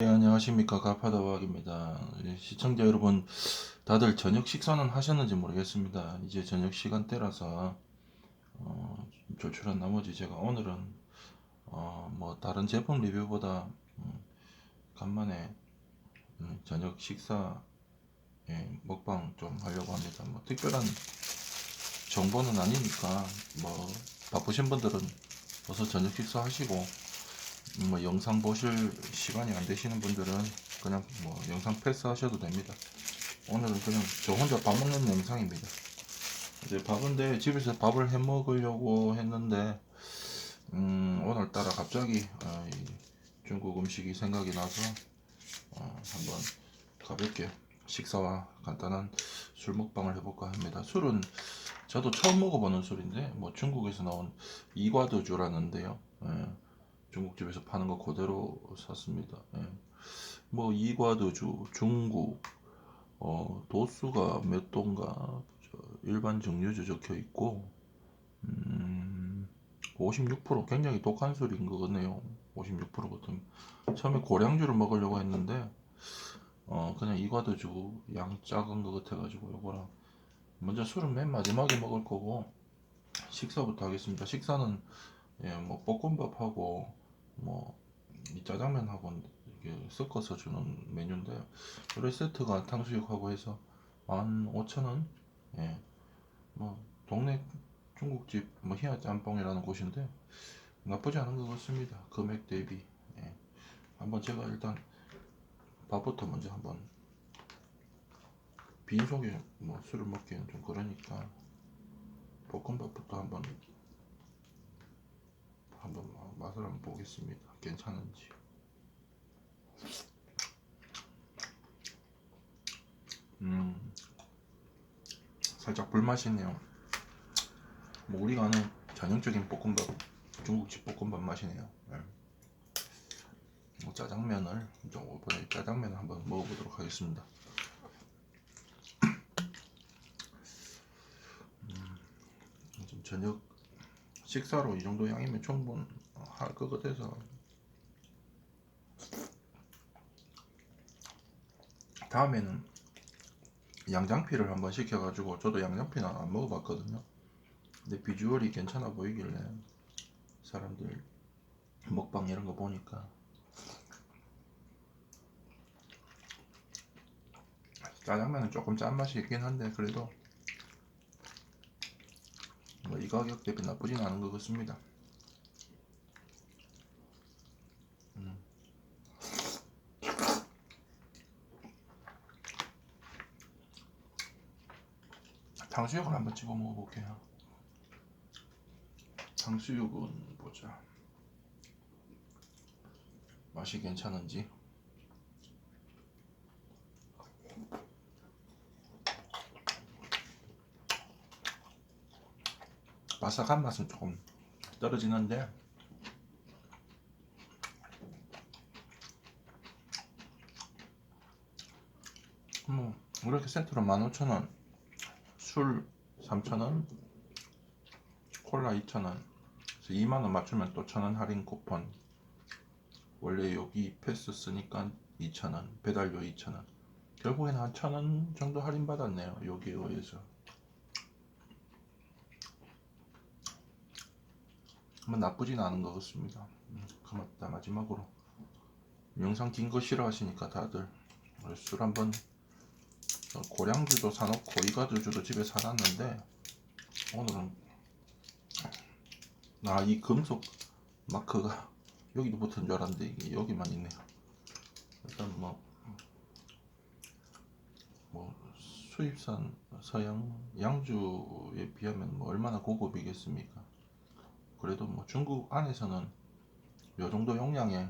네, 안녕하십니까 가파다박입니다. 예, 시청자 여러분, 다들 저녁 식사는 하셨는지 모르겠습니다. 이제 저녁 시간대라서 어, 조출한 나머지 제가 오늘은 어, 뭐 다른 제품 리뷰보다 음, 간만에 음, 저녁 식사 예, 먹방 좀 하려고 합니다. 뭐 특별한 정보는 아니니까 뭐 바쁘신 분들은 어서 저녁 식사 하시고 음, 뭐 영상 보실 시간이 안 되시는 분들은 그냥 뭐 영상 패스하셔도 됩니다. 오늘은 그냥 저 혼자 밥 먹는 영상입니다. 이제 밥인데 집에서 밥을 해 먹으려고 했는데 음, 오늘따라 갑자기 아, 이 중국 음식이 생각이 나서 어, 한번 가볍게 식사와 간단한 술 먹방을 해볼까 합니다. 술은 저도 처음 먹어보는 술인데 뭐 중국에서 나온 이과도주라는데요. 예. 중국집에서 파는 거 그대로 샀습니다. 예. 뭐 이과도주, 중국, 어, 도수가 몇 도인가 저 일반 증류주 적혀 있고, 음, 56% 굉장히 독한 술인 것 같네요. 56%거든. 처음에 고량주를 먹으려고 했는데, 어, 그냥 이과도주 양 작은 거 같아가지고 요거랑 먼저 술은 맨 마지막에 먹을 거고 식사부터 하겠습니다. 식사는 예, 뭐 볶음밥하고 뭐 이 짜장면하고 이게 섞어서 주는 메뉴인데 요리 세트가 탕수육하고 해서 15,000원 예, 뭐 동네 중국집 뭐 희야 짬뽕이라는 곳인데 나쁘지 않은 것 같습니다. 금액 대비 예. 한번 제가 일단 밥부터 먼저 한번 빈속에 뭐 술을 먹기는 좀 그러니까 볶음밥부터 한번 한번 마- 맛을 한번 보겠습니다. 괜찮은지. 음, 살짝 불맛이네요. 뭐 우리가 아는 전형적인 볶음밥, 중국집 볶음밥 맛이네요. 네. 뭐 짜장면을 좀 이번에 짜장면을 한번 먹어보도록 하겠습니다. 음, 좀 저녁 식사로 이 정도 양이면 충분 할 것 같아서 다음에는 양장피를 한번 시켜가지고 저도 양장피는 안 먹어봤거든요. 근데 비주얼이 괜찮아 보이길래 사람들 먹방 이런 거 보니까 짜장면은 조금 짠맛이 있긴 한데 그래도 뭐 이 가격 대비 나쁘진 않은 것 같습니다. 음. 탕수육을 한번 집어 먹어볼게요. 탕수육은 보자. 맛이 괜찮은지. 바삭한 맛은 조금 떨어지는데 뭐 이렇게 세트로 15,000원 술 3,000원 콜라 2,000원. 그래서 2만원 맞추면 또 1,000원 할인 쿠폰. 원래 여기 패스 쓰니까 2,000원 배달료 2,000원. 결국엔 한 1,000원 정도 할인 받았네요 여기에 의해서. 뭐 나쁘진 않은 것 같습니다. 음, 고맙다 마지막으로. 영상 긴 거 싫어하시니까 다들. 술 한번 어, 고량주도 사놓고 이가주도 집에 사놨는데 오늘은 아이 금속 마크가 여기도 붙은 줄 알았는데 이게 여기만 있네요. 일단 뭐, 뭐 수입산 서양 양주에 비하면 뭐 얼마나 고급이겠습니까? 그래도 뭐 중국 안에서는 요 정도 용량에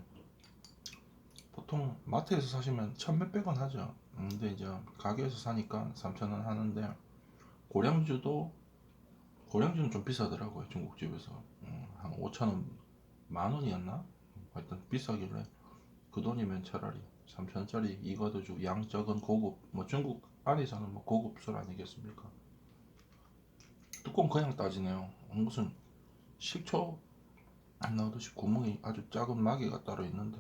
보통 마트에서 사시면 천 몇백 원 하죠. 음, 근데 이제 가게에서 사니까 삼천 원 하는데 고량주도 고량주는 좀 비싸더라고요 중국집에서 음, 한 오천 원, 만 원이었나? 하여튼 비싸길래 그 돈이면 차라리 삼천 원짜리 이거도주 양 적은 고급 뭐 중국 안에서는 뭐 고급 술 아니겠습니까? 뚜껑 그냥 따지네요. 무슨 식초 안 넣듯이 구멍이 아주 작은 마개가 따로 있는데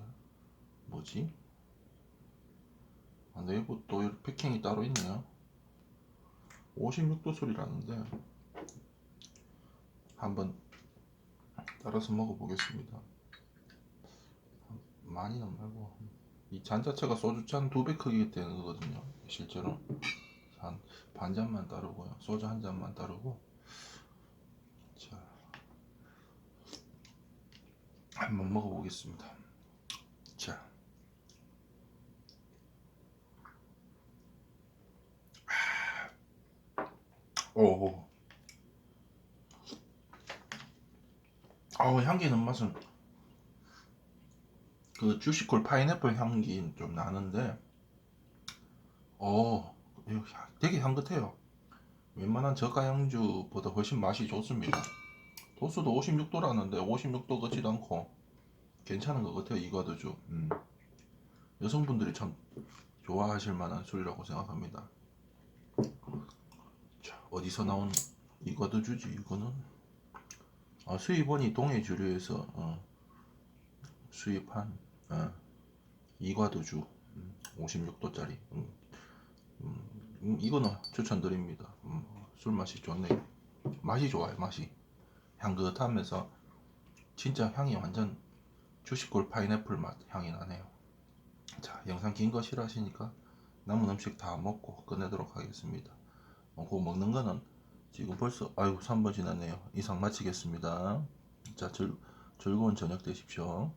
뭐지? 아, 내부 또 이렇게 패킹이 따로 있네요. 56도 소리라는데 한번 따라서 먹어보겠습니다. 많이는 말고 이 잔 자체가 소주잔 두 배 크기 되는 거거든요. 실제로 한 반 잔만 따르고요. 소주 한 잔만 따르고 자 한번 먹어보겠습니다. 자. 오. 아우 향기는 맛은. 그 주시콜 파인애플 향기 좀 나는데 어 되게 향긋해요. 웬만한 저가 향주보다 훨씬 맛이 좋습니다. 도수도 56도라는데 56도 같지도 않고 괜찮은 것 같아요 이과도주. 음. 여성분들이 참 좋아하실 만한 술이라고 생각합니다. 자 어디서 나온 이과도주지 이거는. 아, 수입원이 동해 주류에서 어, 수입한 어, 이과도주. 56도짜리. 음, 음, 이거는 추천드립니다. 음, 술 맛이 좋네요 맛이 좋아요 맛이. 향긋하면서 진짜 향이 완전 주식골 파인애플 맛 향이 나네요. 자 영상 긴 거 싫어하시니까 남은 음식 다 먹고 끝내도록 하겠습니다. 어, 그거 먹는 거는 지금 벌써 아유 3번 지났네요. 이상 마치겠습니다. 자 즐, 즐거운 저녁 되십시오